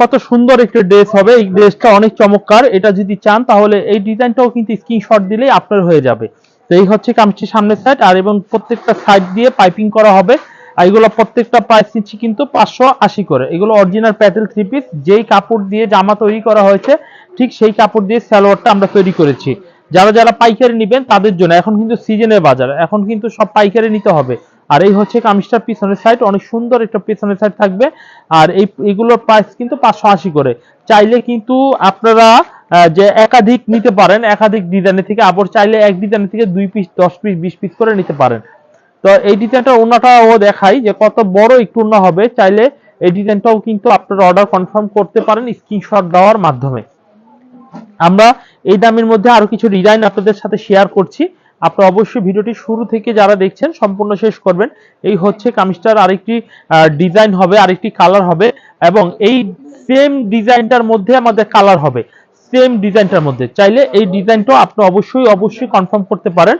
কত সুন্দর একটা ড্রেস হবে। এই ড্রেসটা অনেক চমৎকার। এটা যদি চান, তাহলে এই ডিজাইনটাও কিন্তু স্ক্রিনশট দিলেই আপনার হয়ে যাবে। তো এই হচ্ছে কামিজটির সামনের সাইড আর এবং প্রত্যেকটা সাইড দিয়ে পাইপিং করা হবে। এগুলো প্রত্যেকটা প্রাইস নিচ্ছি কিন্তু পাঁচশো আশি করে। এগুলো অরিজিনাল প্যাটেল থ্রি পিস যেই কাপড় দিয়ে জামা তৈরি করা হয়েছে, ঠিক সেই কাপড় দিয়ে সালোয়ারটা আমরা তৈরি করেছি। যারা যারা পাইকারি নেবেন, তাদের জন্য। এখন কিন্তু সিজনের বাজার। এখন কিন্তু সব পাইকারি নিতে হবে। আর এই হচ্ছে কামিজটার পিছনের সাইড অনেক সুন্দর একটা পিছনের সাইড থাকবে। আর এই, এগুলোর প্রাইস কিন্তু পাঁচশো আশি করে। চাইলে কিন্তু আপনারা যে একাধিক নিতে পারেন, একাধিক ডিজাইনের থেকে, আবার চাইলে এক ডিজাইনের থেকে দুই পিস দশ পিস বিশ পিস করে নিতে পারেন। তো এই ডিজাইনটা ওনাটাও দেখাই যে কত বড় একটু ওনা হবে। চাইলে এই ডিজাইনটাও কিন্তু আপনারা অর্ডার কনফার্ম করতে পারেন স্ক্রিনশট দেওয়ার মাধ্যমে। আমরা এই দামের মধ্যে আরও কিছু ডিজাইন আপনাদের সাথে শেয়ার করছি। আপনারা অবশ্যই ভিডিওটি শুরু থেকে যারা দেখছেন, সম্পূর্ণ শেষ করবেন। এই হচ্ছে কামিজটার আরেকটি ডিজাইন হবে, আরেকটি কালার হবে এবং এই সেম ডিজাইনটার মধ্যে আমাদের কালার হবে। সেম ডিজাইনটার মধ্যে। চাইলে এই ডিজাইনটাও আপনি অবশ্যই অবশ্যই কনফার্ম করতে পারেন।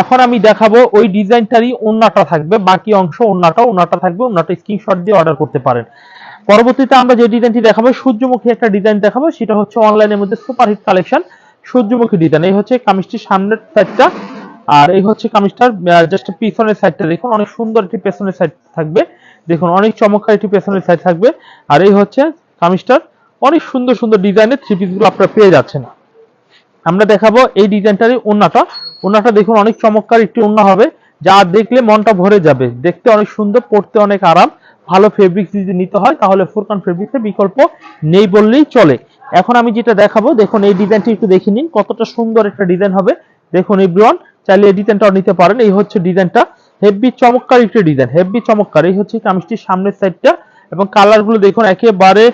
এখন আমি দেখাবো ওই ডিজাইনটারই ওন্নাটা থাকবে, বাকি অংশ ওন্নাটা ওন্নাটা থাকবে ওন্নাটা স্ক্রিনশট দিয়ে অর্ডার করতে পারেন। পরবর্তীতে আমরা যে ডিজাইনটি দেখাবো, সূর্যমুখী একটা ডিজাইন দেখাবো, সেটা হচ্ছে অনলাইনের মধ্যে সুপারহিট কালেকশন সূর্যমুখী ডিজাইন। এই হচ্ছে কামিজটির সামনের সাইডটা আর এই হচ্ছে কামিজটার জাস্ট পিছনের সাইডটা দেখুন, অনেক সুন্দর একটি পেছনের সাইড থাকবে। দেখুন, অনেক চমৎকার একটি পেছনের সাইড থাকবে। আর এই হচ্ছে কামিজটার অনেক সুন্দর সুন্দর ডিজাইনের থ্রি পিসগুলো আপনারা পেয়ে যাচ্ছেন। আমরা দেখাবো এই ডিজাইনটারই ওন্নাটা। ওন্নাটা দেখুন, অনেক চমৎকার একটি ওন্না হবে। যা দেখলে মনটা ভরে যাবে। দেখতে অনেক সুন্দর, পড়তে অনেক আরাম। ভালো ফেব্রিক যদি নিতে হয়, তাহলে ফুরকান ফেব্রিক্সের বিকল্প নেই বললেই চলে। এখন আমি যেটা দেখাবো, দেখুন, এই ডিজাইনটি একটু দেখে নিন, কতটা সুন্দর একটা ডিজাইন হবে। দেখুন, এই ব্রন চাইলে ডিজাইনটাও নিতে পারেন। এই হচ্ছে ডিজাইনটা হেভি চমৎকার একটি ডিজাইন হেভি চমৎকার। এই হচ্ছে কামিজটির সামনের সাইডটা এবং কালারগুলো দেখুন, একেবারে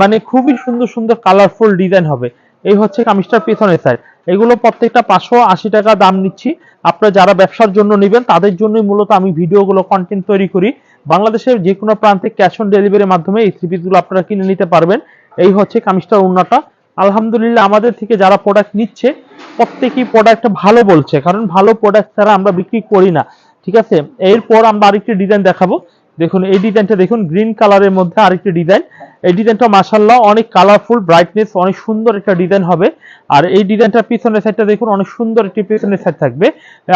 মানে খুবই সুন্দর সুন্দর কালারফুল ডিজাইন হবে। এই হচ্ছে কামিজটার পেছনের সাইড এগুলো প্রত্যেকটা পাঁচশো আশি টাকা দাম নিচ্ছি। আপনারা যারা ব্যবসার জন্য নেবেন, তাদের জন্যই মূলত আমি ভিডিওগুলো কন্টেন্ট তৈরি করি। বাংলাদেশের যে কোনো প্রান্তে ক্যাশ অন ডেলিভারির মাধ্যমে এই থ্রি পিসগুলো আপনারা কিনে নিতে পারবেন। এই হচ্ছে কামিজটার উন্নাটা আলহামদুলিল্লাহ, আমাদের থেকে যারা প্রোডাক্ট নিচ্ছে প্রত্যেকেই প্রোডাক্ট ভালো বলছে, কারণ ভালো প্রোডাক্ট ছাড়া আমরা বিক্রি করি না, ঠিক আছে? এরপর আমরা আরেকটি ডিজাইন দেখাবো। দেখুন, এই ডিজাইনটা দেখুন গ্রিন কালারের মধ্যে আরেকটি ডিজাইন এই ডিজাইনটা মাসাল্লাহ অনেক কালারফুল ব্রাইটনেস অনেক সুন্দর একটা ডিজাইন হবে। আর এই ডিজাইনটার পিছনের সাইডটা দেখুন, অনেক সুন্দর একটি পিছনের সাইড থাকবে।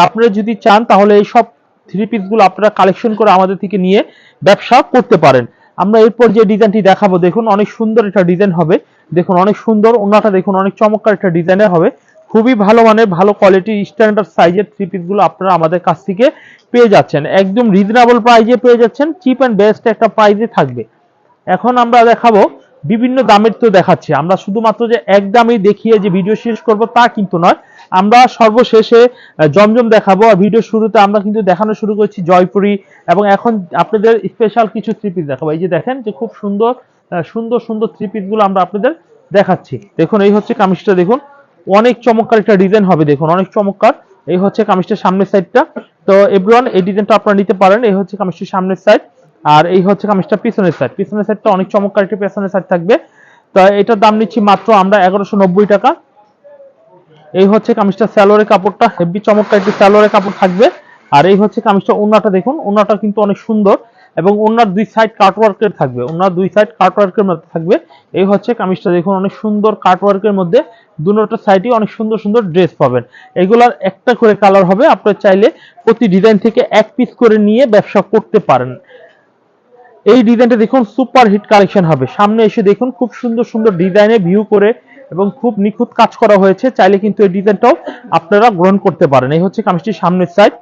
আপনারা যদি চান, তাহলে এই সব থ্রি পিসগুলো আপনারা কালেকশন করে আমাদের থেকে নিয়ে ব্যবসা করতে পারেন। আমরা এরপর যে ডিজাইনটি দেখাবো, দেখুন, অনেক সুন্দর একটা ডিজাইন হবে। দেখুন, অনেক সুন্দর, ওনাটা দেখুন, অনেক চমৎকার একটা ডিজাইনের হবে। খুবই ভালো মানের, ভালো কোয়ালিটির স্ট্যান্ডার্ড সাইজের থ্রি পিসগুলো আপনারা আমাদের কাছ থেকে পেয়ে যাচ্ছেন। একদম রিজনেবল প্রাইজে পেয়ে যাচ্ছেন চিপ অ্যান্ড বেস্ট একটা প্রাইজে থাকবে। এখন আমরা দেখাবো বিভিন্ন দামের তো দেখাচ্ছি। আমরা শুধুমাত্র যে এক দামেই দেখিয়ে যে ভিডিও শেষ করব তা কিন্তু নয়। আমরা সর্বশেষে জমজম দেখাবো। আর ভিডিও শুরুতে আমরা কিন্তু দেখানো শুরু করছি জয়পুরি। এবং এখন আপনাদের স্পেশাল কিছু থ্রি পিস দেখাবো। এই যে দেখেন যে খুব সুন্দর সুন্দর সুন্দর থ্রি পিসগুলো আমরা আপনাদের দেখাচ্ছি। দেখুন, এই হচ্ছে কামিজটা, দেখুন। অনেক চমৎকার একটা ডিজাইন হবে দেখুন, অনেক চমৎকার। এই হচ্ছে কামিজটার সামনের সাইডটা তো এভরিওয়ান, এই ডিজাইনটা আপনারা নিতে পারেন। এই হচ্ছে কামিজটির সামনের সাইড আর এই হচ্ছে কামিজটা পিছনের সাইড পিছনের সাইডটা অনেক চমৎকার একটা পিছনের সাইড থাকবে। তো এটার দাম নিচ্ছি মাত্র আমরা এগারোশো টাকা। এই হচ্ছে কামিজটা স্যালোয়ারের কাপড়টা। হেভি চমৎকার একটি স্যালোয়ারের কাপড় থাকবে। আর এই হচ্ছে কামিজটা ওন্নাটা দেখুন। ওন্নাটা কিন্তু অনেক সুন্দর। এবং ওনার দুই সাইড কাটওয়ার্কের থাকবে। ওনার দুই সাইড কাটওয়ার্কের মধ্যে থাকবে। এই হচ্ছে কামিজটা, দেখুন অনেক সুন্দর কাটওয়ার্কের মধ্যে দুটো সাইডে অনেক সুন্দর সুন্দর ড্রেস পাবেন। এগুলার একটা করে কালার হবে আপনার চাইলে প্রতি ডিজাইন থেকে এক পিস করে নিয়ে ব্যবসা করতে পারেন। এই ডিজাইনটা দেখুন সুপার হিট কালেকশন হবে। সামনে এসে দেখুন খুব সুন্দর সুন্দর ডিজাইনে ভিউ করে এবং খুব নিখুঁত কাজ করা হয়েছে। চাইলে কিন্তু এই ডিজাইনটাও আপনারা গ্রহণ করতে পারেন। এই হচ্ছে কামিজটির সামনের সাইড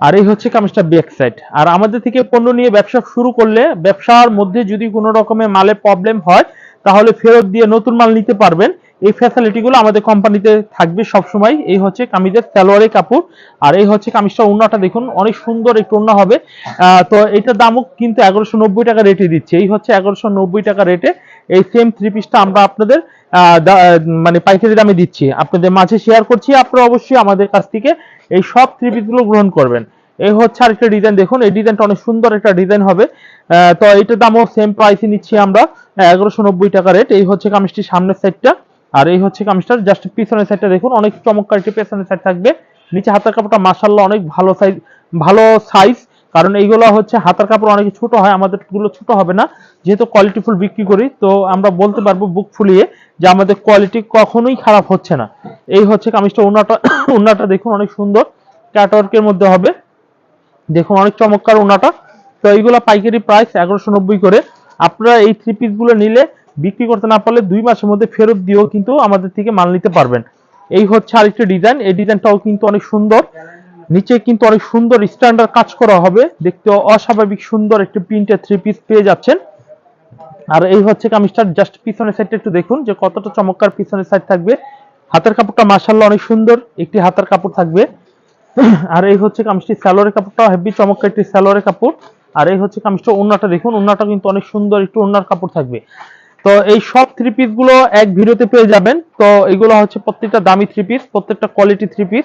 আর এই হচ্ছে কামিজটা ব্যাক সাইড আর আমাদের থেকে পণ্য নিয়ে ব্যবসা শুরু করলে ব্যবসার মধ্যে যদি কোনো রকমের মালে প্রবলেম হয়, তাহলে ফেরত দিয়ে নতুন মাল নিতে পারবেন। এই ফ্যাসিলিটিগুলো আমাদের কোম্পানিতে থাকবে সব সময় এই হচ্ছে কামিজের সালোয়ারের কাপড়। আর এই হচ্ছে কামিজটা ওন্নাটা দেখুন, অনেক সুন্দর একটু ওন্না হবে। তো এটার দামও কিন্তু এগারোশো নব্বই টাকা রেটে দিচ্ছে। এই হচ্ছে এগারোশো নব্বই টাকা রেটে এই সেম থ্রি পিসটা আমরা আপনাদের মানে পাইকারি দামে দিচ্ছি। আপনাদের মাঝে শেয়ার করছি, আপনারা অবশ্যই আমাদের কাছ থেকে এই সব থ্রি পিসগুলো গ্রহণ করবেন। এই হচ্ছে আরেকটা ডিজাইন দেখুন, এই ডিজাইনটা অনেক সুন্দর একটা ডিজাইন হবে। তো এটার দামও সেম প্রাইসে নিচ্ছি আমরা এগারোশো নব্বই টাকা রেট এই হচ্ছে কামিজটির সামনের সাইডটা আর এই হচ্ছে কামিজটার জাস্ট পিছনের সাইডটা দেখুন, অনেক চমৎকার একটি পেছনের সাইড থাকবে। নিচে হাতের কাপড়টা মাসাল্লাহ অনেক ভালো সাইজ ভালো সাইজ কারণ এইগুলো হচ্ছে হাতের কাপড় অনেক ছোট হয়, আমাদেরগুলো ছোট হবে না। যেহেতু কোয়ালিটি ফুল বিক্রি করি, তো আমরা বলতে পারব বুক ফুলিয়ে যে আমাদের কোয়ালিটি কখনোই খারাপ হচ্ছে না। এই হচ্ছে কামিজটা ওনাটা ওনাটা দেখুন অনেক সুন্দর ক্যাটওয়ার্কের মধ্যে হবে। দেখুন অনেক চমৎকার ওনাটা তো এইগুলো পাইকারি প্রাইস এগারোশো নব্বই করে। আপনারা এই থ্রি পিসগুলো নিলে বিক্রি করতে না পারলে দুই মাসের মধ্যে ফেরত দিয়েও কিন্তু আমাদের থেকে মাল নিতে পারবেন। এই হচ্ছে আরেকটা ডিজাইন এই ডিজাইনটাও কিন্তু অনেক সুন্দর। নিচে কিন্তু অনেক সুন্দর স্ট্যান্ডার্ড কাজ করা হবে। দেখতে অস্বাভাবিক সুন্দর একটি প্রিন্টের থ্রি পিস পেয়ে যাচ্ছেন। আর এই হচ্ছে কামিজটার জাস্ট পিছনের সাইডটা একটু দেখুন, যে কতটা চমৎকার পিছনের সাইড থাকবে। হাতের কাপড়টা মার্শাল্লাহ অনেক সুন্দর, একটি হাতের কাপড় থাকবে। আর এই হচ্ছে কামিজটি স্যালোয়ারের কাপড়টা হেভি চমৎকার একটি স্যালোয়ারের কাপড়। আর এই হচ্ছে কামিজটা ওন্নাটা দেখুন, ওন্নাটা কিন্তু অনেক সুন্দর একটু ওন্নার কাপড় থাকবে। তো এই সব থ্রি পিসগুলো এক ভিডিওতে পেয়ে যাবেন। তো এগুলো হচ্ছে প্রত্যেকটা দামি থ্রি পিস প্রত্যেকটা কোয়ালিটি থ্রি পিস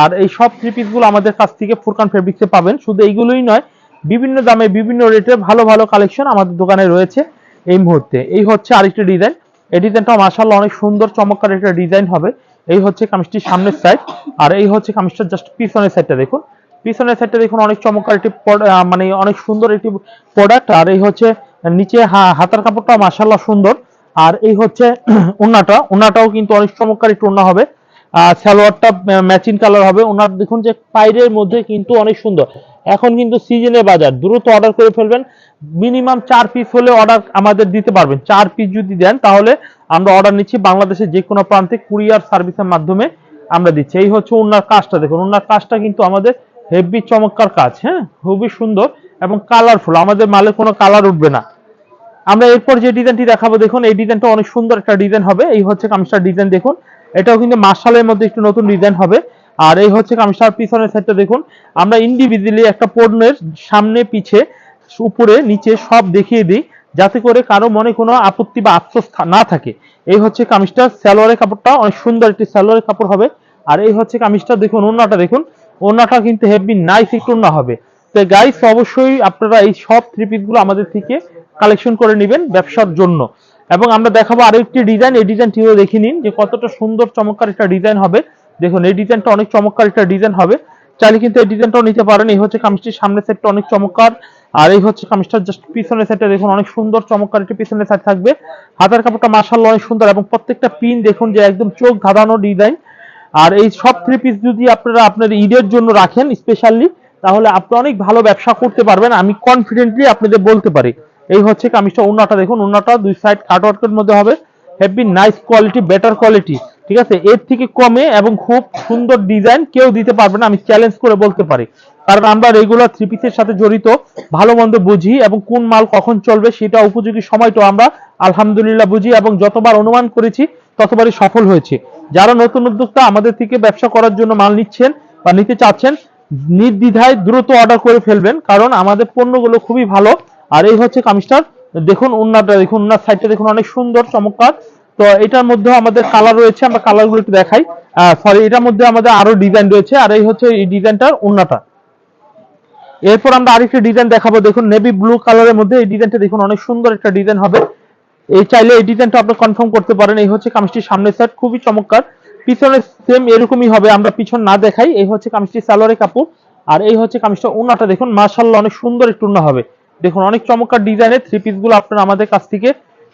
আর এই সব থ্রি পিসগুলো আমাদের কাছ থেকে ফুরকান ফেব্রিক্সে পাবেন। শুধু এইগুলোই নয়, বিভিন্ন দামে, বিভিন্ন রেটে ভালো ভালো কালেকশন আমাদের দোকানে রয়েছে। এই মুহূর্তে। এই হচ্ছে আরেকটি ডিজাইন এই ডিজাইনটা মাশাআল্লাহ অনেক সুন্দর, চমৎকার একটা ডিজাইন হবে। এই হচ্ছে কামিজটির সামনের সাইড আর এই হচ্ছে কামিজটার জাস্ট পিছনের সাইডটা দেখুন। পিছনের সাইডটা দেখুন, অনেক চমৎকার একটি মানে অনেক সুন্দর একটি প্রোডাক্ট আর এই হচ্ছে নিচে হাতার কাপড়টা মাশাআল্লাহ সুন্দর। আর এই হচ্ছে ওন্নাটা ওন্নাটাও কিন্তু অনেক চমৎকার একটু ওন্না হবে। সালোয়ারটা ম্যাচিং কালার হবে। ওনার দেখুন যে পাইরের মধ্যে কিন্তু অনেক সুন্দর। এখন কিন্তু সিজনে বাজার। দ্রুত অর্ডার করে ফেলবেন। মিনিমাম চার পিস হলে অর্ডার আমাদের দিতে পারবেন। চার পিস যদি দেন, তাহলে আমরা অর্ডার নিচ্ছি বাংলাদেশের যে কোনো প্রান্তে কুরিয়ার সার্ভিসের মাধ্যমে আমরা দিচ্ছি। এই হচ্ছে ওনার কাজটা। দেখুন, ওনার কাজটা কিন্তু আমাদের হেভি চমৎকার কাজ। হ্যাঁ খুবই সুন্দর এবং কালারফুল আমাদের মালে কোনো কালার উঠবে না। আমরা এরপর যে ডিজাইনটি দেখাবো, দেখুন, এই ডিজাইনটা অনেক সুন্দর একটা ডিজাইন হবে। এই হচ্ছে কামিজটার ডিজাইন দেখুন। এটাও কিন্তু মার্শালের মধ্যে একটু নতুন ডিজাইন হবে। আর এই হচ্ছে কামিজটার পিছনের সাইডটা দেখুন। আমরা ইন্ডিভিজুয়ালি একটা পণ্যের সামনে, পিছে, উপরে, নিচে সব দেখিয়ে দিই, যাতে করে কারও মনে কোনো আপত্তি বা আফসোস না থাকে। এই হচ্ছে কামিজটা সালোয়ারের কাপড়টা, অনেক সুন্দর একটি সালোয়ারের কাপড় হবে। আর এই হচ্ছে কামিজটা দেখুন ওন্নাটা দেখুন। ওন্নাটা কিন্তু হেভি নাইস একটু ওন্না হবে। তো গাইস অবশ্যই আপনারা এই সব থ্রি পিসগুলো আমাদের থেকে কালেকশন করে নেবেন ব্যবসার জন্য। এবং আমরা দেখাবো আরও একটি ডিজাইন এই ডিজাইনটিও দেখে নিন যে কতটা সুন্দর, চমৎকার একটা ডিজাইন হবে। দেখুন, এই ডিজাইনটা অনেক চমৎকার একটা ডিজাইন হবে। চাইলে কিন্তু এই ডিজাইনটাও নিতে পারেন। এই হচ্ছে কামিজটির সামনের সেটটা অনেক চমৎকার। আর এই হচ্ছে কামিজটার জাস্ট পিছনের সাইডটা দেখুন, অনেক সুন্দর, চমৎকার একটি পিছনের সাইড থাকবে। হাতের কাপড়টা মার্শাল্লাহ অনেক সুন্দর এবং প্রত্যেকটা পিন দেখুন যে একদম চোখ ধাঁধানো ডিজাইন আর এই সব থ্রি পিস যদি আপনারা আপনার ঈদের জন্য রাখেন স্পেশালি তাহলে আপনি অনেক ভালো ব্যবসা করতে পারবেন। আমি কনফিডেন্টলি আপনাদের বলতে পারি। এই হচ্ছে কামিজটা ওন্নাটা দেখুন ওন্নাটা দুই সাইড কাটওয়ার্কের মধ্যে হবে। Heavy nice quality better quality ঠিক আছে? এর থেকে কমে এবং খুব সুন্দর ডিজাইন কেউ দিতে পারবে না, আমি চ্যালেঞ্জ করে বলতে পারি। কারণ আমরা রেগুলার থ্রি পিসের সাথে জড়িত, ভালো মন্দ বুঝি এবং কোন মাল কখন চলবে সেটা উপযোগী সময়টা আমরা আলহামদুলিল্লাহ বুঝি এবং যতবার অনুমান করেছি, ততবারই সফল হয়েছে। যারা নতুন উদ্যোক্তা, আমাদের থেকে ব্যবসা করার জন্য মাল নিচ্ছেন বা নিতে চাচ্ছেন, নির্দ্বিধায় দ্রুত অর্ডার করে ফেলবেন, কারণ আমাদের পণ্যগুলো খুবই ভালো। আর এই হচ্ছে কামিজটার। দেখুন উন্নাটা, দেখুন উন্নার সাইডটা দেখুন অনেক সুন্দর, চমৎকার। তো এটার মধ্যে আমাদের কালার রয়েছে, আমরা কালারগুলো একটু দেখাই। সরি এটার মধ্যে আমাদের আরও ডিজাইন রয়েছে, আর এই হচ্ছে এই ডিজাইনটার উন্নাটা। এরপর আমরা আরেকটা ডিজাইন দেখাবো, দেখুন নেভি ব্লু কালারের মধ্যে এই ডিজাইনটা দেখুন অনেক সুন্দর একটা ডিজাইন হবে। এই চাইলে এই ডিজাইনটা আপনি কনফার্ম করতে পারেন, এই হচ্ছে কামিজটির সামনের সাইড খুবই চমৎকার। পিছনে সেম এরকমই হবে, আমরা পিছন না দেখাই, এই হচ্ছে কামিজটির সালোয়ারের কাপড়। আর এই হচ্ছে কামিজটা উন্নাটা, দেখুন মার্শাল্লাহ অনেক সুন্দর একটু উন্না হবে। দেখুন, অনেক চমৎকার ডিজাইনের থ্রি পিসগুলো আপনারা আমাদের কাছ থেকে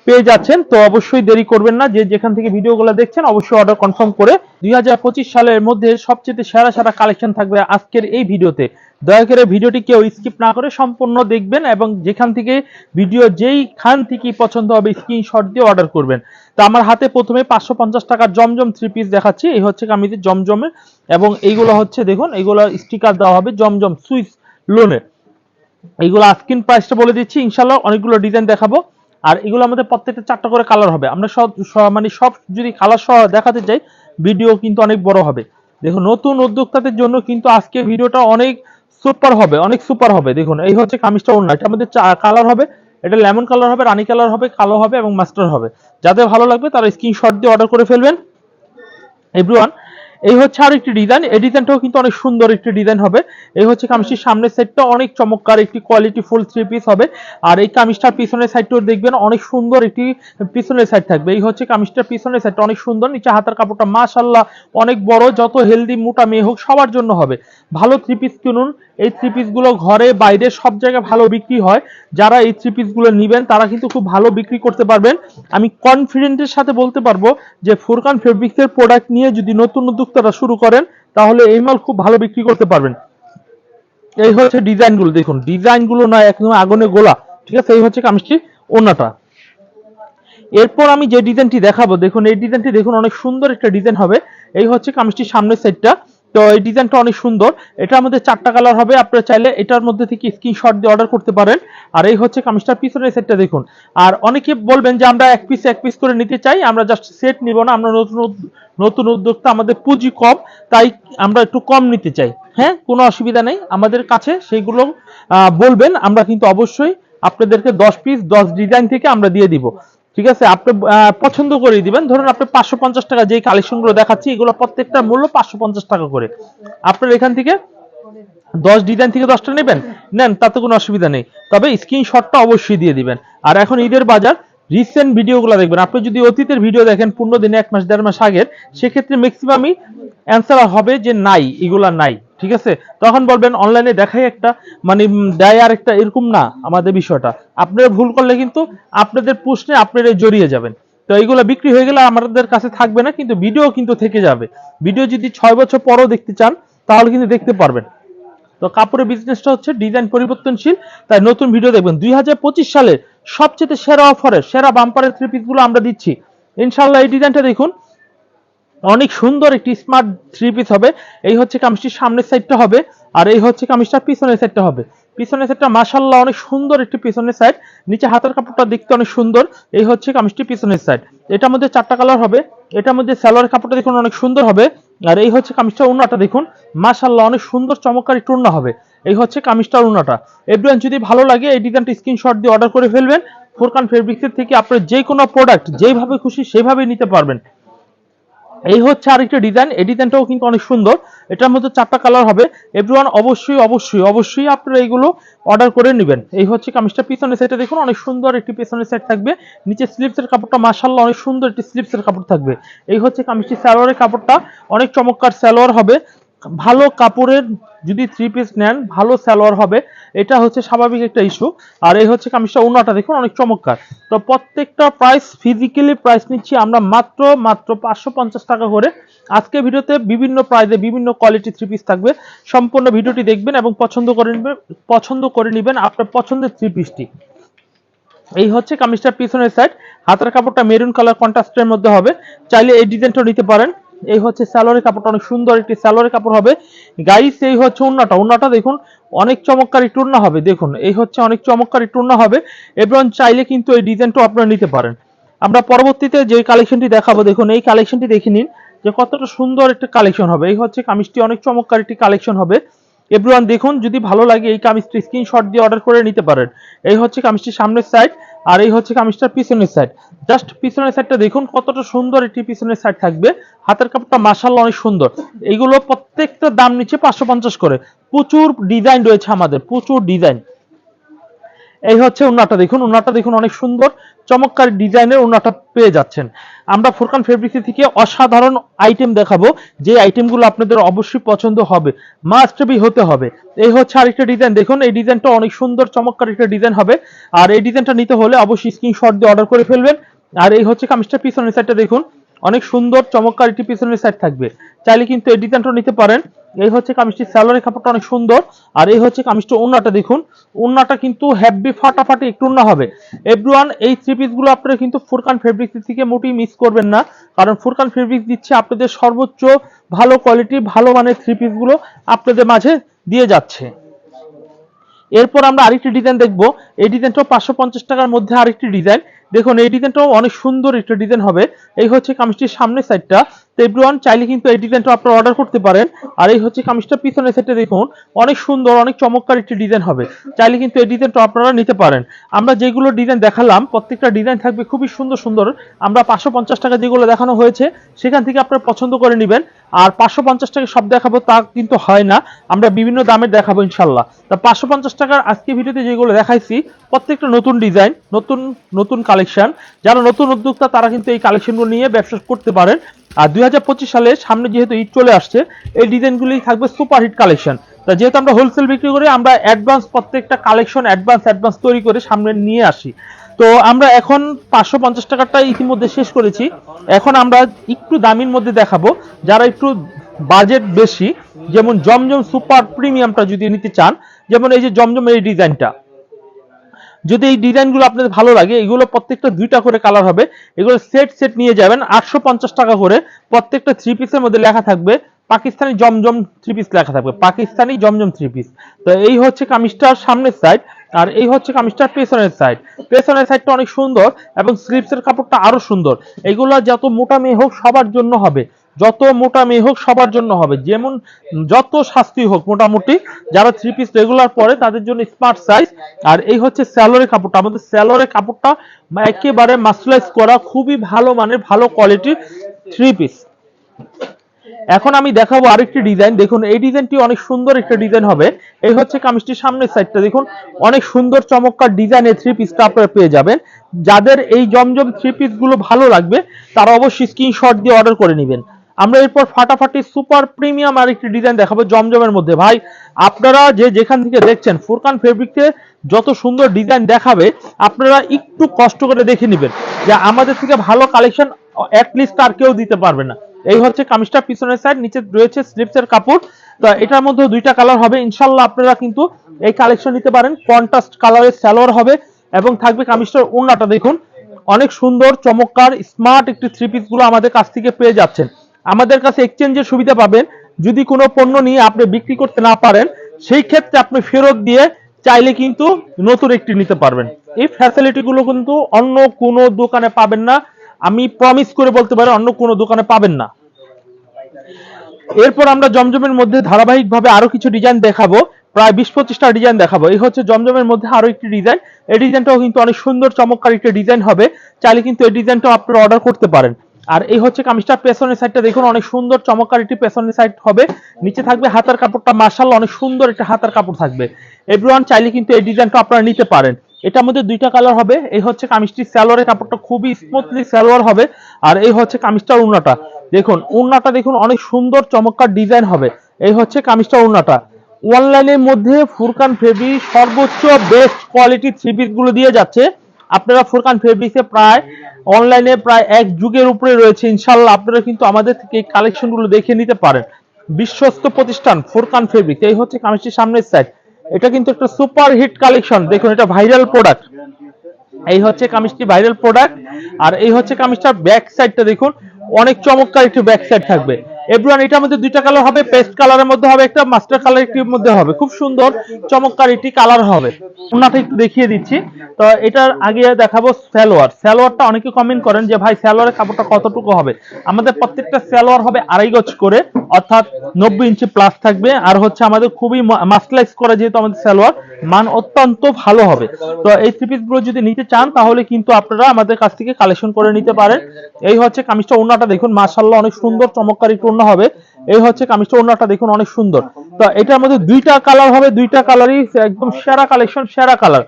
পেয়ে যাচ্ছেন। তো অবশ্যই দেরি করবেন না, যে যেখান থেকে ভিডিওগুলো দেখছেন, অবশ্যই অর্ডার কনফার্ম করে দুই হাজার পঁচিশ সালের মধ্যে সবচেয়ে সেরা সেরা কালেকশন থাকবে আজকের এই ভিডিওতে। দয়া করে ভিডিওটি কেউ স্কিপ না করে সম্পূর্ণ দেখবেন এবং যেখান থেকে ভিডিও যেই খান থেকে পছন্দ হবে স্ক্রিনশট দিয়ে অর্ডার করবেন। তো আমার হাতে প্রথমে পাঁচশো পঞ্চাশ টাকার জমজম থ্রি পিস দেখাচ্ছি। এই হচ্ছে কামিজের জমজমের এবং এইগুলো হচ্ছে দেখুন, এইগুলো স্টিকার দেওয়া হবে জমজম সুইস লোনের এইগুলো আস্কিন প্রাইসটা বলে দিচ্ছি ইনশাল্লাহ অনেকগুলো ডিজাইন দেখাবো। আর এগুলো আমাদের প্রত্যেকটা চারটা করে কালার হবে। আমরা সব মানে সব যদি কালার সহ দেখাতে চাই ভিডিও কিন্তু অনেক বড় হবে। দেখুন, নতুন উদ্যোক্তাদের জন্য কিন্তু আজকে ভিডিওটা অনেক সুপার হবে, অনেক সুপার হবে। দেখুন, এই হচ্ছে কামিজটা অন্য এটা আমাদের কালার হবে, এটা লেমন কালার হবে, রানী কালার হবে, কালো হবে এবং মাস্টার হবে। যাদের ভালো লাগবে তারা স্ক্রিনশট দিয়ে অর্ডার করে ফেলবেন। এভরিওয়ান এই হচ্ছে আর একটি ডিজাইন এই ডিজাইনটাও কিন্তু অনেক সুন্দর একটি ডিজাইন হবে। এই হচ্ছে কামিজটির সামনের সাইডটা অনেক চমৎকার, একটি কোয়ালিটি ফুল থ্রি পিস হবে। আর এই কামিজটার পিছনের সাইডটাও দেখবেন অনেক সুন্দর একটি পিছনের সাইড থাকবে। এই হচ্ছে কামিজটার পিছনের সাইডটা অনেক সুন্দর, নিচে হাতার কাপড়টা মাশাল্লাহ অনেক বড়, যত হেলদি মোটা মেয়ে হোক সবার জন্য হবে। ভালো থ্রি পিস কিনুন এই থ্রি পিসগুলো ঘরে বাইরে সব জায়গায় ভালো বিক্রি হয়। যারা এই থ্রি পিসগুলো নেবেন, তারা কিন্তু খুব ভালো বিক্রি করতে পারবেন। আমি কনফিডেন্টের সাথে বলতে পারব যে ফুরকান ফেব্রিক্সের প্রোডাক্ট নিয়ে যদি নতুন উদ্যোক্তারা শুরু করেন, তাহলে এই মাল খুব ভালো বিক্রি করতে পারবেন। এই হচ্ছে ডিজাইনগুলো দেখুন ডিজাইনগুলো না একদম আগুনে গোলা। ঠিক আছে, এই হচ্ছে কামিজটি ওনাটা এরপর আমি যে ডিজাইনটি দেখাবো, দেখুন, এই ডিজাইনটি দেখুন, অনেক সুন্দর একটা ডিজাইন হবে। এই হচ্ছে কামিজটির সামনের সাইডটা তো এই ডিজাইনটা অনেক সুন্দর। এটার মধ্যে চারটা কালার হবে। আপনারা চাইলে এটার মধ্যে থেকে স্ক্রিনশট দিয়ে অর্ডার করতে পারেন। আর এই হচ্ছে কামিজটার পিছনের সেটটা দেখুন। আর অনেকে বলবেন যে আমরা এক পিস এক পিস করে নিতে চাই, আমরা জাস্ট সেট নিব না। আমরা নতুন নতুন উদ্যোক্তা, আমাদের পুঁজি কম, তাই আমরা একটু কম নিতে চাই। হ্যাঁ? কোনো অসুবিধা নেই। আমাদের কাছে সেইগুলো বলবেন। আমরা কিন্তু অবশ্যই আপনাদেরকে দশ পিস দশ ডিজাইন থেকে আমরা দিয়ে দিব। ঠিক আছে? আপনি পছন্দ করে দিবেন। ধরুন আপনি পাঁচশো পঞ্চাশ টাকা যে কালেকশনগুলো দেখাচ্ছি, এগুলো প্রত্যেকটা মূল্য পাঁচশো পঞ্চাশ টাকা করে। আপনার এখান থেকে দশ ডিজাইন থেকে দশটা নেবেন? নেন, তাতে কোনো অসুবিধা নেই। তবে স্ক্রিনশটটা অবশ্যই দিয়ে দিবেন। আর এখন ঈদের বাজার রিসেন্ট ভিডিওগুলো দেখবেন। আপনি যদি অতীতের ভিডিও দেখেন পনেরো দিনে, এক মাস, দেড় মাস আগের, সেক্ষেত্রে ম্যাক্সিমামই অ্যান্সার হবে যে নাই, এগুলা নাই, ঠিক আছে? তখন বলবেন অনলাইনে দেখাই একটা মানে দেয় আর একটা, এরকম না আমাদের বিষয়টা। আপনারা ভুল করলে কিন্তু আপনাদের প্রশ্নে আপনারা জড়িয়ে যাবেন। তো এইগুলো বিক্রি হয়ে গেলে আমাদের কাছে থাকবে না, কিন্তু ভিডিও কিন্তু থেকে যাবে। ভিডিও যদি ছয় বছর পরও দেখতে চান, তাহলে কিন্তু দেখতে পারবেন। তো কাপড়ের বিজনেসটা হচ্ছে ডিজাইন পরিবর্তনশীল। তাই নতুন ভিডিও দেখবেন। দুই সালের সবচেয়ে সেরা অফারে সেরা বাম্পারের থ্রি পিসগুলো আমরা দিচ্ছি। ইনশাল্লাহ এই ডিজাইনটা দেখুন। অনেক সুন্দর একটি স্মার্ট থ্রি পিস হবে। এই হচ্ছে কামিজটির সামনের সাইডটা হবে, আর এই হচ্ছে কামিজটার পিছনের সাইডটা হবে। পিছনের সাইডটা মাশাল্লাহ অনেক সুন্দর একটি পিছনের সাইড নিচে হাতের কাপড়টা দেখতে অনেক সুন্দর। এই হচ্ছে কামিজটি পিছনের সাইড এটার মধ্যে চারটা কালার হবে। এটার মধ্যে সালোয়ার কাপড়টা দেখুন অনেক সুন্দর হবে। আর এই হচ্ছে কামিজটা উন্নাটা দেখুন। মাশাল্লাহ অনেক সুন্দর চমৎকার উন্না হবে। এই হচ্ছে কামিজটার উন্নাটা এভরিওয়ান যদি ভালো লাগে, এই ডিজাইনটা স্ক্রিনশট দিয়ে অর্ডার করে ফেলবেন। ফোরকান ফেব্রিক্সের থেকে আপনার যে কোনো প্রোডাক্ট যেভাবে খুশি সেভাবে নিতে পারবেন। এই হচ্ছে আরেকটা ডিজাইন এই ডিজাইনটাও কিন্তু অনেক সুন্দর। এটার মধ্যে চারটা কালার হবে। এভরিওয়ান অবশ্যই অবশ্যই অবশ্যই আপনারা এইগুলো অর্ডার করে নেবেন। এই হচ্ছে কামিজটা। পিছনের সাইডে দেখুন, অনেক সুন্দর একটি পিছনের সাইড থাকবে। নিচে স্লিপসের কাপড়টা মাশাল্লাহ অনেক সুন্দর একটি স্লিপসের কাপড় থাকবে। এই হচ্ছে কামিজটি সালোয়ারের কাপড়টা। অনেক চমৎকার সালোয়ার হবে। ভালো কাপড়ের যদি থ্রি পিস নেন, ভালো সালোয়ার হবে। এটা হচ্ছে স্বাভাবিক একটা ইস্যু আর এই হচ্ছে কামিজটা অন্যটা দেখুন, অনেক চমৎকার। তো প্রত্যেকটা প্রাইস ফিজিক্যালি প্রাইস নিচ্ছি আমরা মাত্র মাত্র পাঁচশো পঞ্চাশ টাকা করে। আজকে ভিডিওতে বিভিন্ন প্রাইজে বিভিন্ন কোয়ালিটি থ্রি পিস থাকবে। সম্পূর্ণ ভিডিওটি দেখবেন এবং পছন্দ করে নেবেন, পছন্দ করে নেবেন আপনার পছন্দের থ্রি পিসটি এই হচ্ছে কামিজটার পিছনের সাইড হাতের কাপড়টা মেরুন কালার কন্ট্রাস্টের মধ্যে হবে। চাইলে এই ডিজাইনটাও নিতে পারেন। এই হচ্ছে স্যালোয়ারের কাপড়টা, অনেক সুন্দর একটি স্যালোয়ারের কাপড় হবে। গাইস এই হচ্ছে উন্নাটা উন্নাটা দেখুন, অনেক চমৎকার টুর্না হবে। দেখুন, এই হচ্ছে অনেক চমৎকার টুর্না হবে। এবং চাইলে কিন্তু এই ডিজাইনটাও আপনারা নিতে পারেন। আমরা পরবর্তীতে যে কালেকশনটি দেখাবো, দেখুন, এই কালেকশনটি দেখে নিন যে কতটা সুন্দর একটা কালেকশন হবে। এই হচ্ছে কামিজটি, অনেক চমৎকার একটি কালেকশন হবে। এভরিওয়ান দেখুন, যদি ভালো লাগে এই কামিজটি স্ক্রিনশট দিয়ে অর্ডার করে নিতে পারেন। এই হচ্ছে কামিজটির সামনের সাইড আর এই হচ্ছে কামিজটার পিছনের সাইড জাস্ট পিছনের সাইডটা দেখুন, কতটা সুন্দর একটি পিছনের সাইড থাকবে। হাতের কাপড়টা মাসাল্লা অনেক সুন্দর। এগুলো প্রত্যেকটা দাম নিচে পাঁচশো পঞ্চাশ করে। প্রচুর ডিজাইন রয়েছে আমাদের, প্রচুর ডিজাইন এই হচ্ছে উন্নাটা দেখুন উন্নাটা দেখুন অনেক সুন্দর, চমৎকার ডিজাইনের উন্নাটা পেয়ে যাচ্ছেন। আমরা ফুরকান ফেব্রিক্স থেকে অসাধারণ আইটেম দেখাবো, যে আইটেমগুলো আপনাদের অবশ্যই পছন্দ হবে মাস্ট বি হতে হবে। এই হচ্ছে আরেকটা ডিজাইন দেখুন, এই ডিজাইনটা অনেক সুন্দর, চমৎকার একটা ডিজাইন হবে। আর এই ডিজাইনটা নিতে হলে অবশ্যই স্ক্রিনশট দিয়ে অর্ডার করে ফেলবেন। আর এই হচ্ছে কামিজটার পিছনের সাইডটা দেখুন, অনেক সুন্দর, চমৎকার একটি পিছনের সাইড থাকবে। চাইলে কিন্তু এই ডিজাইনটা নিতে পারেন। এই হচ্ছে কামিজটির স্যালোয়ারের কাপড়টা অনেক সুন্দর। আর এই হচ্ছে কামিজটা ওন্নাটা দেখুন। ওন্নাটা কিন্তু হ্যাভি ফাটাফাটি একটু ওন্না হবে। এভরিওয়ান এই থ্রি পিসগুলো আপনারা কিন্তু ফুরকান ফেব্রিক্স থেকে মোটেই মিস করবেন না। কারণ ফুরকান ফেব্রিক্স দিচ্ছে আপনাদের সর্বোচ্চ ভালো কোয়ালিটি ভালো মানের থ্রি পিসগুলো আপনাদের মাঝে দিয়ে যাচ্ছে। এরপর আমরা আরেকটি ডিজাইন দেখব। এই ডিজাইনটাও পাঁচশো পঞ্চাশ টাকার মধ্যে আরেকটি ডিজাইন দেখুন, এই ডিজাইনটাও অনেক সুন্দর একটা ডিজাইন হবে। এই হচ্ছে কামিজটির সামনের সাইডটা তো এভরিওয়ান, চাইলে কিন্তু এই ডিজাইনটা আপনারা অর্ডার করতে পারেন। আর এই হচ্ছে কামিজটা, পিছনের সেটে দেখুন, অনেক সুন্দর, অনেক চমৎকার একটি ডিজাইন হবে। চাইলে কিন্তু এই ডিজাইনটা আপনারা নিতে পারেন। আমরা যেগুলো ডিজাইন দেখালাম, প্রত্যেকটা ডিজাইন থাকবে খুবই সুন্দর সুন্দর। আমরা পাঁচশো পঞ্চাশ টাকা যেগুলো দেখানো হয়েছে, সেখান থেকে আপনারা পছন্দ করে নেবেন। আর পাঁচশো পঞ্চাশ টাকা সব দেখাবো তা কিন্তু হয় না। আমরা বিভিন্ন দামের দেখাবো ইনশাল্লাহ তা পাঁচশো পঞ্চাশ টাকার আজকে ভিডিওতে যেগুলো দেখাইছি, প্রত্যেকটা নতুন ডিজাইন নতুন নতুন কালেকশন যারা নতুন উদ্যোক্তা, তারা কিন্তু এই কালেকশনগুলো নিয়ে ব্যবসা করতে পারেন। আর দুই হাজার পঁচিশ সালে সামনে যেহেতু ঈদ চলে আসছে, এই ডিজাইনগুলি থাকবে সুপার হিট কালেকশন। তা যেহেতু আমরা হোলসেল বিক্রি করি, আমরা অ্যাডভান্স প্রত্যেকটা কালেকশন অ্যাডভান্স অ্যাডভান্স তৈরি করে সামনে নিয়ে আসি। তো আমরা এখন পাঁচশো পঞ্চাশ টাকাটা ইতিমধ্যে শেষ করেছি। এখন আমরা একটু দামির মধ্যে দেখাবো, যারা একটু বাজেট বেশি, যেমন জমজম সুপার প্রিমিয়ামটা যদি নিতে চান, যেমন এই যে জমজম এই ডিজাইনটা। যদি এই ডিজাইনগুলো আপনাদের ভালো লাগে, এগুলো প্রত্যেকটা দুইটা করে কালার হবে। এগুলো সেট সেট নিয়ে যাবেন, আটশো পঞ্চাশ টাকা করে। প্রত্যেকটা থ্রি পিসের মধ্যে লেখা থাকবে, পাকিস্তানি জমজম থ্রি পিস লেখা থাকবে, পাকিস্তানি জমজম থ্রি পিস তো এই হচ্ছে কামিজটার সামনের সাইড আর এই হচ্ছে কামিজটার পেছনের সাইড পেছনের সাইডটা অনেক সুন্দর, এবং স্লিপসের কাপড়টা আরও সুন্দর। এগুলো যত মোটা মেয়ে হোক, সবার জন্য হবে। যত মোটা মেয়ে হোক সবার জন্য হবে। যেমন যত শাস্তি হোক মোটামুটি, যারা থ্রি পিস রেগুলার পরে তাদের জন্য স্মার্ট সাইজ আর এই হচ্ছে স্যালোরের কাপড়টা। আমাদের স্যালোরের কাপড়টা একেবারে মাসলাইজ করা খুবই ভালো মানের, ভালো কোয়ালিটির থ্রি পিস এখন আমি দেখাবো আরেকটি ডিজাইন দেখুন, এই ডিজাইনটি অনেক সুন্দর একটা ডিজাইন হবে। এই হচ্ছে কামিজটির সামনের সাইডটা দেখুন, অনেক সুন্দর, চমৎকার ডিজাইনের থ্রি পিসটা আপনারা পেয়ে যাবেন। যাদের এই জমজম থ্রি পিসগুলো ভালো লাগবে, তারা অবশ্যই স্ক্রিনশট দিয়ে অর্ডার করে নেবেন। আমরা এরপর ফাটাফাটি সুপার প্রিমিয়াম আর একটি ডিজাইন দেখাবো জমজমের মধ্যে। ভাই, আপনারা যে যেখান থেকে দেখছেন ফুরকান ফেব্রিকে যত সুন্দর ডিজাইন দেখাবে, আপনারা একটু কষ্ট করে দেখে নেবেন যে আমাদের থেকে ভালো কালেকশন অ্যাটলিস্ট আর কেউ দিতে পারবে না। এই হচ্ছে কামিজটা, পিছনের সাইড নিচে রয়েছে স্লিপসের কাপড়। তো এটার মধ্যে দুইটা কালার হবে। ইনশাল্লাহ আপনারা কিন্তু এই কালেকশন নিতে পারেন। কন্ট্রাস্ট কালারের স্যালোয়ার হবে এবং থাকবে কামিজটার ওড়নাটা। দেখুন, অনেক সুন্দর, চমৎকার স্মার্ট একটি থ্রি পিসগুলো আমাদের কাছ থেকে পেয়ে যাচ্ছেন। আমাদের কাছে এক্সচেঞ্জের সুবিধা পাবেন। যদি কোনো পণ্য নিয়ে আপনি বিক্রি করতে না পারেন, সেই ক্ষেত্রে আপনি ফেরত দিয়ে চাইলে কিন্তু নতুন একটি নিতে পারবেন। এই ফ্যাসিলিটি গুলো কিন্তু অন্য কোনো দোকানে পাবেন না। আমি প্রমিস করে বলতে পারি, অন্য কোনো দোকানে পাবেন না। এরপর আমরা জমজমের মধ্যে ধারাবাহিকভাবে আরও কিছু ডিজাইন দেখাবো। প্রায় বিশ পঁচিশটা ডিজাইন দেখাবো। এই হচ্ছে জমজমের মধ্যে আরও একটি ডিজাইন এই ডিজাইনটাও কিন্তু অনেক সুন্দর, চমৎকার একটি ডিজাইন হবে। চাইলে কিন্তু এই ডিজাইনটাও আপনারা অর্ডার করতে পারেন। আর এই হচ্ছে কামিজটার পেছনের সাইডটা দেখুন, অনেক সুন্দর, চমৎকার একটি পেছনের সাইড হবে। নিচে থাকবে হাতার কাপড়টা মার্শাল অনেক সুন্দর একটা হাতার কাপড় থাকবে। এভরিওয়ান চাইলে কিন্তু এই ডিজাইনটা আপনারা নিতে পারেন। এটার মধ্যে দুইটা কালার হবে, এই হচ্ছে কামিজটি স্যালোয়ারের কাপড়টা খুবই স্মুথলি স্যালোয়ার হবে, আর এই হচ্ছে কামিজটার উন্নাটা। দেখুন উন্নাটা দেখুন, অনেক সুন্দর, চমৎকার ডিজাইন হবে। এই হচ্ছে কামিজটার উন্নাটা। অনলাইনের মধ্যে ফুরকান ফেবি সর্বোচ্চ বেস্ট কোয়ালিটির থ্রি পিসগুলো দিয়ে যাচ্ছে। আপনারা ফুরকান ফেব্রিক্সে প্রায় অনলাইনে প্রায় এক যুগের উপরে রয়েছে ইনশাল্লাহ আপনারা কিন্তু আমাদের থেকে এই কালেকশনগুলো দেখে নিতে পারেন। বিশ্বস্ত প্রতিষ্ঠান ফুরকান ফেব্রিক এই হচ্ছে কামিজটির সামনের সাইড এটা কিন্তু একটা সুপার হিট কালেকশন দেখুন এটা ভাইরাল প্রোডাক্ট এই হচ্ছে কামিজটি ভাইরাল প্রোডাক্ট আর এই হচ্ছে কামিজটার ব্যাক সাইডটা দেখুন, অনেক চমৎকার একটি ব্যাক সাইড থাকবে। এভরিওয়ান এটার মধ্যে দুইটা কালার হবে পেস্ট কালারের মধ্যে হবে একটা মাস্টার কালার একটির মধ্যে হবে। খুব সুন্দর চমৎকার একটি কালার হবে। ওনাটা একটু দেখিয়ে দিচ্ছি। তো এটার আগে দেখাবো সালোয়ার। সালোয়ারটা অনেকে কমেন্ট করেন যে ভাই সালোয়ারের কাপড়টা কতটুকু হবে? আমাদের প্রত্যেকটা সালোয়ার হবে আড়াই গজ করে অর্থাৎ নব্বই ইঞ্চি প্লাস থাকবে। আর হচ্ছে আমাদের খুবই মাসলাইজ করা যেহেতু আমাদের সালোয়ার মান অত্যন্ত ভালো হবে। তো এই থ্রি যদি নিতে চান তাহলে কিন্তু আপনারা আমাদের কাছ থেকে কালেকশন করে নিতে পারেন। এই হচ্ছে কামিজটা ওনাটা দেখুন মাশাল্লাহ অনেক সুন্দর চমৎকার একটু ওড়না হবে। এই হচ্ছে কামিজটা, ওড়নাটা দেখুন অনেক সুন্দর। তো এটার মধ্যে দুইটা কালার হবে, দুইটা কালারই একদম সেরা কালেকশন সেরা কালার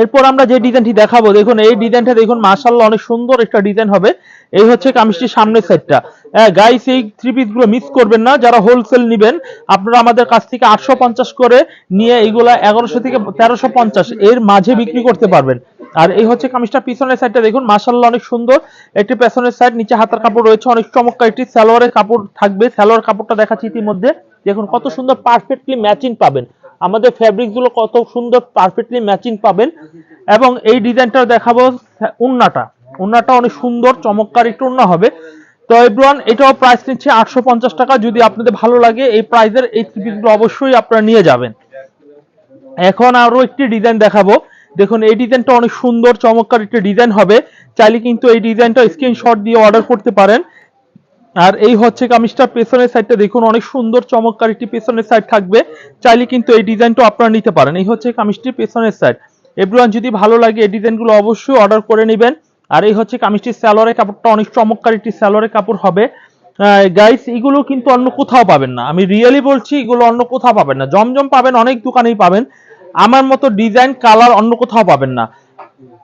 এরপর আমরা যে ডিজাইনটি দেখাবো, দেখুন এই ডিজাইনটা দেখুন মাশাল্লাহ অনেক সুন্দর একটা ডিজাইন হবে। এই হচ্ছে কামিজটির সামনের হ্যাঁ গাইস এই থ্রি পিসগুলো মিস করবেন না, যারা হোলসেল নেবেন, আপনারা আমাদের কাছ থেকে আটশো পঞ্চাশ করে নিয়ে এইগুলা এগারোশো থেকে তেরোশো এর মাঝে বিক্রি করতে পারবেন। আর এই হচ্ছে কামিজটা, পিছনের সাইডটা দেখুন মাশাল্লাহ অনেক সুন্দর। একটি পেছনের সাইড নিচে হাতার কাপড় রয়েছে, অনেক চমৎকার একটি সালোয়ারের কাপড় থাকবে। সালোয়ার কাপড়টা দেখাচ্ছি ইতিমধ্যে। দেখুন, কত সুন্দর পারফেক্টলি ম্যাচিং পাবেন। আমাদের ফ্যাব্রিকগুলো কত সুন্দর পারফেক্টলি ম্যাচিং পাবেন। এবং এই ডিজাইনটা দেখাবো উন্নাটা। উন্নাটা অনেক সুন্দর, চমৎকার একটু উন্না হবে। তো এভরিওয়ান, এটাও প্রাইস নিচ্ছে আটশো পঞ্চাশ টাকা। যদি আপনাদের ভালো লাগে, এই প্রাইসের এই পিসগুলো অবশ্যই আপনারা নিয়ে যাবেন। এখন আরও একটি ডিজাইন দেখাবো। দেখুন, এই ডিজাইনটা অনেক সুন্দর, চমৎকার একটি ডিজাইন হবে। চাইলে কিন্তু এই ডিজাইনটা স্ক্রিনশট দিয়ে অর্ডার করতে পারেন। আর এই হচ্ছে কামিজটার পেছনের সাইডটা দেখুন, অনেক সুন্দর, চমৎকার একটি পেছনের সাইড থাকবে। চাইলে কিন্তু এই ডিজাইনটা আপনারা নিতে পারেন। এই হচ্ছে কামিজটির পেছনের সাইড এভরিওয়ান যদি ভালো লাগে এই ডিজাইনগুলো অবশ্যই অর্ডার করে নেবেন। আর এই হচ্ছে কামিজটির স্যালোয়ারের কাপড়টা, অনেক চমৎকার একটি স্যালোয়ারের কাপড় হবে। গাইস এগুলো কিন্তু অন্য কোথাও পাবেন না। আমি রিয়েলি বলছি, এগুলো অন্য কোথাও পাবেন না। জমজম পাবেন, অনেক দোকানেই পাবেন। আমার মতো ডিজাইন কালার অন্য কোথাও পাবেন না।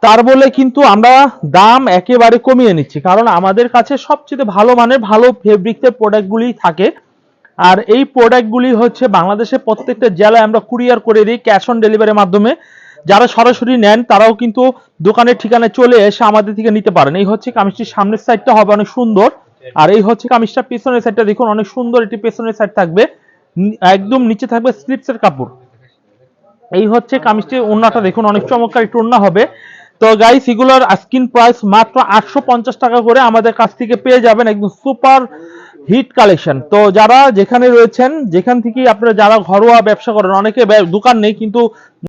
তার বলে কিন্তু আমরা দাম একেবারে কমিয়ে নিচ্ছি, কারণ আমাদের কাছে সবচেয়ে ভালো মানের, ভালো ফেব্রিক্সের প্রোডাক্টগুলি থাকে। আর এই প্রোডাক্টগুলি হচ্ছে বাংলাদেশের প্রত্যেকটা জেলায় আমরা কুরিয়ার করে দিই ক্যাশ অন ডেলিভারির মাধ্যমে। যারা সরাসরি নেন, তারাও কিন্তু দোকানের ঠিকানায় চলে এসে আমাদের থেকে নিতে পারেন। এই হচ্ছে কামিজটির সামনের সাইডটা হবে অনেক সুন্দর। আর এই হচ্ছে কামিজটার পেছনের সাইডটা দেখুন, অনেক সুন্দর একটি পেছনের সাইড থাকবে। একদম নিচে থাকবে স্লিপসের কাপড়। এই হচ্ছে কামিজটির ওড়নাটা দেখুন, অনেক চমৎকার একটু ওড়না হবে। তো গাইস এগুলোর স্কিন প্রাইস মাত্র আটশো পঞ্চাশ টাকা করে আমাদের কাছ থেকে পেয়ে যাবেন একদম সুপার হিট কালেকশন তো যারা যেখানে রয়েছেন, যেখান থেকে আপনারা যারা ঘরোয়া ব্যবসা করেন, অনেকে দোকান নেই, কিন্তু